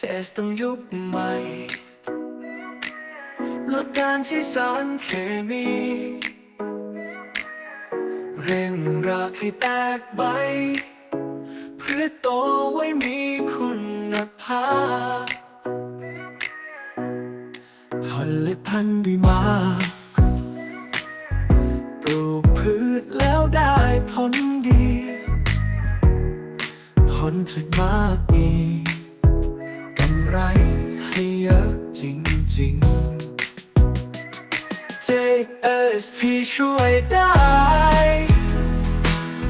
เศษต้องยุคใหม่ลดการใช้สารเคมี เร่งรากให้แตกใบ เพื่อโตไว้มีคุณภาพผลิตภัณฑ์ดีมากปลูกพืชแล้วได้ผลดี ผลผลิตมากมีก ไรให้เยอะจริงๆ JSP ช่วยได้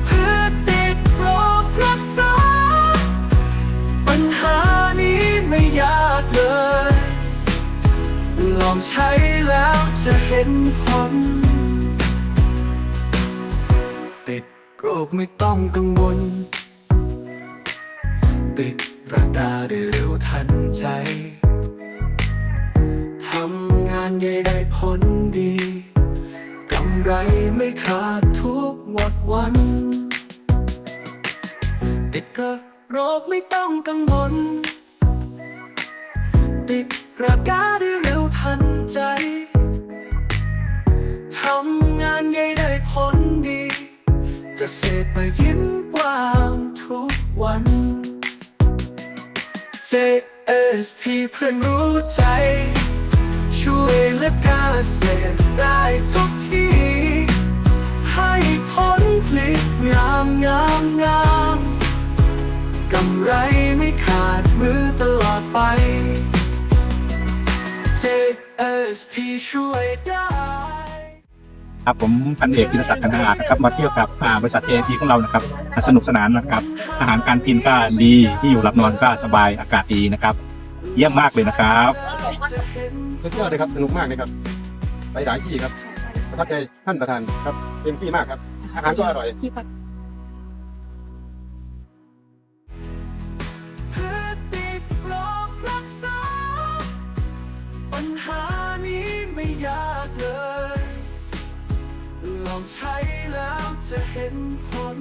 เพื่อติดโรครักษา ปัญหานี้ไม่ยากเลย ลองใช้แล้วจะเห็นผลติดโรคไม่ต้องกังวลติด ราคาได้เร็วทันใจ ทำงานใหญ่ได้ผลดี กำไรไม่ขาดทุกวัดวัน ติดโรคไม่ต้องกังวล ติดราคาได้เร็วทันใจ ทำงานใหญ่ได้ผลดีเกษตรไปยิ้มกว้างทุกวัน JSP เพื่อนรู้ใจ ช่วยเหลือเกษตรได้ทุกที่ให้ผลผลิตงามงามงามกำไรไม่ขาดมือตลอดไป JSP ช่วยได้ ครับผมพันเอกพิรศักดิ์กันทอาดนะครับมาเที่ยวกับอ่าบริษัทเอทีของเรานะครับสนุกสนานนะครับ อาหารการกินก็ดีที่อยู่หลับนอนก็สบายอากาศดีนะครับ เยี่ยมมากเลยนะครับสุดยอดเลยครับสนุกมากเลยครับไปหลายที่ครับประทับใจท่านประธานครับเต็มที่มากครับ อาหารก็อร่อยเพื่อติดโรครักษาปัญหานี้ไม่ยากเลยล องใช้แล้วจะเห็นผล